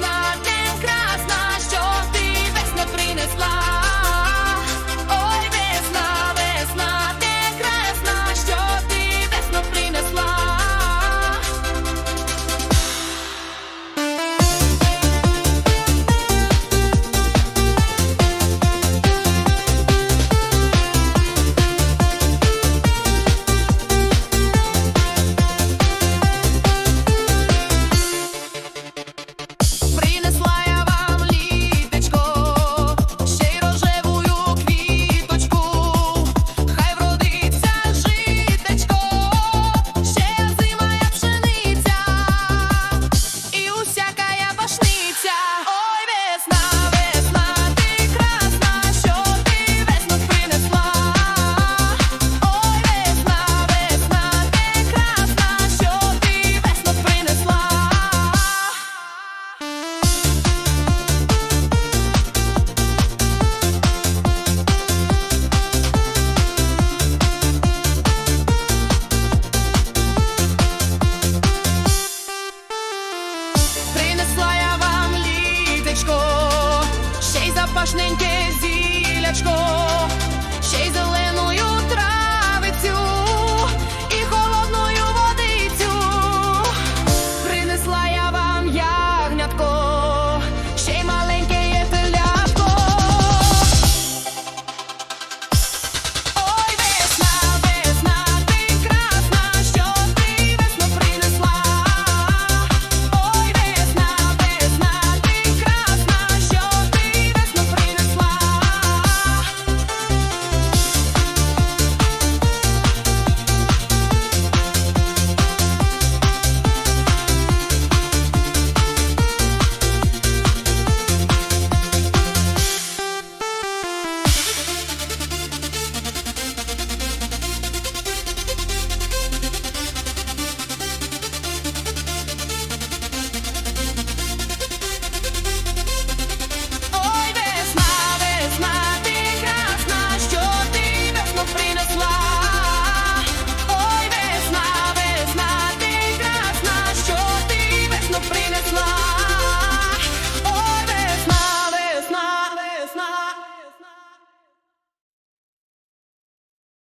life. смачненьке зілячко, ще й зелене.